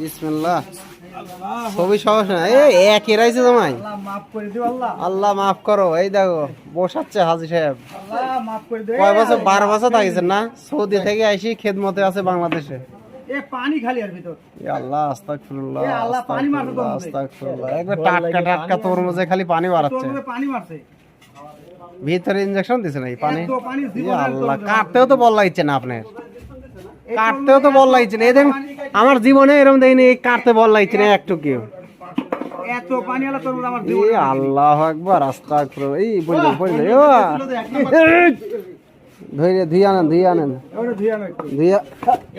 বিসমিল্লাহ। সমস্যা এই এক এরাইছে তোমায় আল্লাহ মাফ করে এই দেখো বসাচ্ছে হাজি সাহেব। কয় বছর? বারো বছর থাকিছেন না? সৌদি থেকে আইসি খেদমতে আছে বাংলাদেশে। পানি খালি আর ভিতর। আল্লাহ আস্তাগফিরুল্লাহ আল্লাহ, পানি মারো আস্তাগফিরুল্লাহ, একবার টাটকা টাটকা তরমুজে খালি পানি মারছে। ভিতরে ইনজেকশন দিছে নাকি পানি? পানি আল্লাহ কাটতেও তো বল লাগছে না আপনার। কাটতেও তো বল লাগছে না। এদের আমার জীবনে এরকম দেখিনি এই কাটতে বল লাগছে না একটু কেউ। আল্লাহ একবার আস্তাগফিরুল্লাহ। এই বললে বললে ধইরে ধুই আনেন ধুই আনেন। ধুইয়া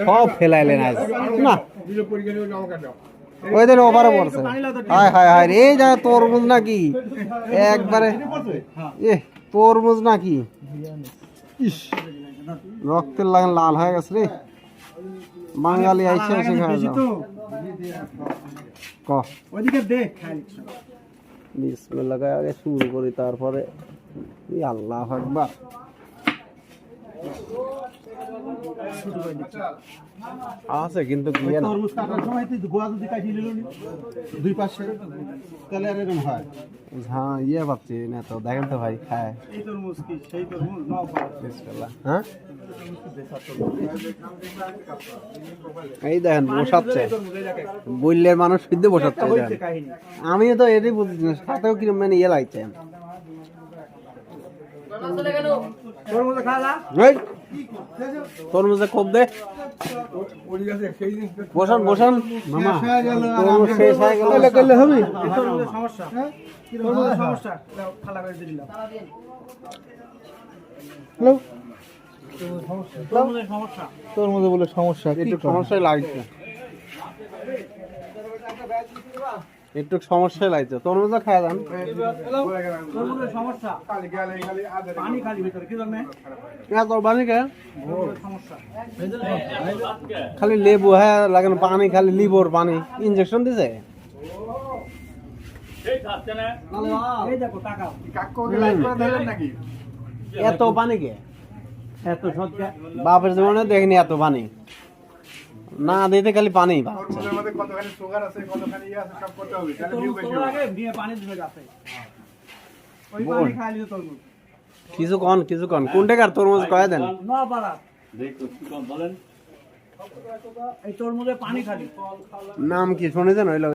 সব ফেলাইলেন আজ। না। ওই দিন ওভারে পড়ছে। হায় হায় হায় রে যা তরমুজ নাকি? একবারে। এ তরমুজ নাকি? রক্তের লাগান লাল হয়ে গেছে রে। বাঙালি আইসে এসে খাওয়া যাও ক? ওইদিকে দেখ খালি বিসমিল্লাহ আগে শুরু করি তারপরে ই আল্লাহ আকবার। আছে, কিন্তু হয় ইয়ে ভাবছি, না তো, দেখেন তো ভাই এই হ্যাঁ? এই দেখেন, বসাচ্ছে। বললের মানুষ সিদ্ধে বসাচ্ছে এই হয়েছে আমি তো এটাই বুঝছি না, সাথেও কিরম মানে ইয়ে লাগছে। তরমুজ তরমুজে কোপ দে। বসান বসান। শেষ হয়ে গেল করলে হবে? সমস্যা। সমস্যা? দিলাম। হ্যালো? তরমুজের সমস্যা। তোর মধ্যে বলে সমস্যা একটু সমস্যাই লাগছে। একটু সমস্যাই লাগছে। তোর মধ্যে খায় দেন সমস্যা খালি সমস্যা লেবু হ্যাঁ লাগানো পানি খালি লিবর পানি। ইঞ্জেকশন দিছে? এত পানি কে? এত সজ্জা বাপের জীবনে দেখিনি এত পানি। না দিতে খালি পানি দিবে গাছে ওই খালি তরমুজ কিছু কন কিছু কন। কোনটা কার তরমুজ কয়ে দেন। না পারা এই তরমুজে পানি খালি। নাম কি শুনেছেন? ওই লোক